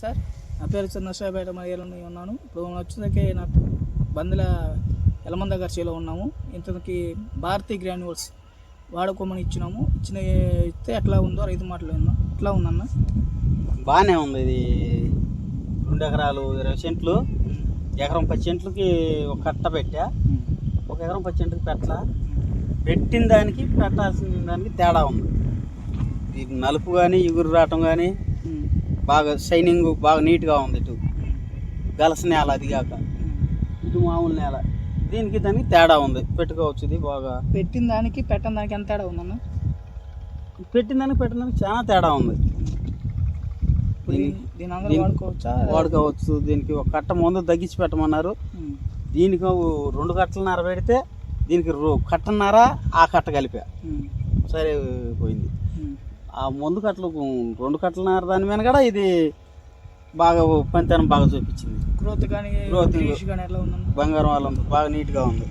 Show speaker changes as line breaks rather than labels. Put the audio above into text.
Sir? నా పేరు చిన్నశాపేట మయ్యలో ఉన్నాను. ఇప్పుడు మనం వచ్చేసరికి నాకు బందుల ఎలమంద గర్చీలో ఉన్నాము. ఇంతకి భారతీ గ్రాన్యువల్స్ వాడుకోమని ఇచ్చినాము. ఇచ్చిన ఇస్తే ఎట్లా ఉందో రైతు మాటలు ఎట్లా ఉందన్న?
బాగానే ఉంది ఇది. రెండు ఎకరాలు ఇరవై సెంట్లు. ఎకరం పది సెంట్లకి ఒక కట్ట పెట్టా. ఒక ఎకరం పది సెంట్లకి పెట్టలా. పెట్టిన దానికి పెట్టాల్సిన దానికి తేడా ఉంది. ఇది నలుపు కానీ ఇగురు రావటం కానీ బాగా షైనింగ్ బాగా నీట్గా ఉంది ఇటు. గలస నేల అది కాక. ఇటు మామూలు నేల. దీనికి దానికి తేడా ఉంది. పెట్టుకోవచ్చు ఇది బాగా.
పెట్టిన దానికి పెట్టిన దానికి ఎంత తేడా ఉందన్న?
పెట్టిన దానికి పెట్టిన దానికి చాలా తేడా ఉంది. దీని-
అందరూ వాడుకోవచ్చా?
వాడుకోవచ్చు. దీనికి ఒక కట్ట ముందు తగ్గించి పెట్టమన్నారు. దీనికి రెండు కట్టలన్నర పెడితే దీనికి రో- కట్టన్నర ఆ కట్ట కలిపా. సరే పోయింది. ఆ ముందు కట్టలు రెండు కట్టలన్నర దాని మీద కూడా ఇది బాగా పనితనం బాగా చూపించింది.
గ్రోత్ కానీ ఉందన్న?
బంగారం వాళ్ళ ఉంది బాగా నీట్గా ఉంది.